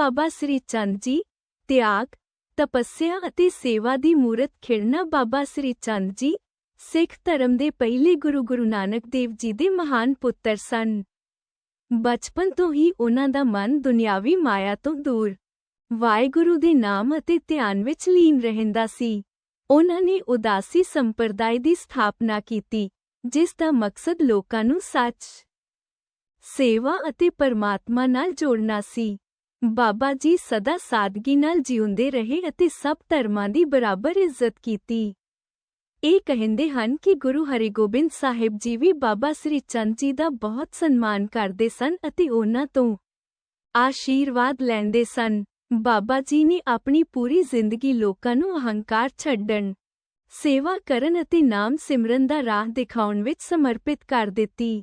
ਬਾਬਾ ਸ੍ਰੀ ਚੰਦ ਜੀ, ਤਿਆਗ, ਤਪੱਸਿਆ ਅਤੇ ਸੇਵਾ ਦੀ ਮੂਰਤ ਖਿੜਨਾ ਬਾਬਾ ਸ੍ਰੀ ਚੰਦ ਜੀ, ਸਿੱਖ ਧਰਮ ਦੇ ਪਹਿਲੇ ਗੁਰੂ ਗੁਰੂ ਨਾਨਕ ਦੇਵ ਜੀ ਦੇ ਮਹਾਨ ਪੁੱਤਰ ਸਨ। ਬਚਪਨ ਤੋਂ ਹੀ ਉਹਨਾਂ ਦਾ ਮਨ ਦੁਨਿਆਵੀ ਮਾਇਆ ਤੋਂ ਦੂਰ। ਵਾਹਿਗੁਰੂ ਦੇ ਨਾਮ ਅਤੇ ਧਿਆਨ ਵਿੱਚ ਲੀਨ ਰਹਿੰਦਾ ਸੀ। ਉਹਨਾਂ ਨੇ ਉਦਾਸੀ ਸੰਪਰਦਾਇ ਦੀ ਸਥਾਪਨਾ ਕੀਤੀ, ਜਿਸ ਦਾ ਮਕਸਦ ਲੋਕਾਂ ਨੂੰ ਸੱਚ, ਸੇਵਾ ਅਤੇ ਪਰਮਾਤਮਾ ਨਾਲ ਜੋੜਨਾ ਸੀ। ਬਾਬਾ ਜੀ ਸਦਾ ਸਾਦਗੀ ਨਾਲ ਜਿਉਂਦੇ ਰਹੇ ਅਤੇ ਸਭ ਧਰਮਾਂ ਦੀ ਬਰਾਬਰ ਇੱਜ਼ਤ ਕੀਤੀ। ਇਹ ਕਹਿੰਦੇ ਹਨ ਕਿ ਗੁਰੂ ਹਰਿਗੋਬਿੰਦ ਸਾਹਿਬ ਜੀ ਵੀ ਬਾਬਾ ਸ੍ਰੀ ਚੰਦ ਜੀ ਦਾ ਬਹੁਤ ਸਨਮਾਨ ਕਰਦੇ ਸਨ ਅਤੇ ਉਹਨਾਂ ਤੋਂ ਆਸ਼ੀਰਵਾਦ ਲੈਂਦੇ ਸਨ। ਬਾਬਾ ਜੀ ਨੇ ਆਪਣੀ ਪੂਰੀ ਜ਼ਿੰਦਗੀ ਲੋਕਾਂ ਨੂੰ ਅਹੰਕਾਰ ਛੱਡਣ, ਸੇਵਾ ਕਰਨ ਅਤੇ ਨਾਮ ਸਿਮਰਨ ਦਾ ਰਾਹ ਦਿਖਾਉਣ ਵਿੱਚ ਸਮਰਪਿਤ ਕਰ ਦਿੱਤੀ।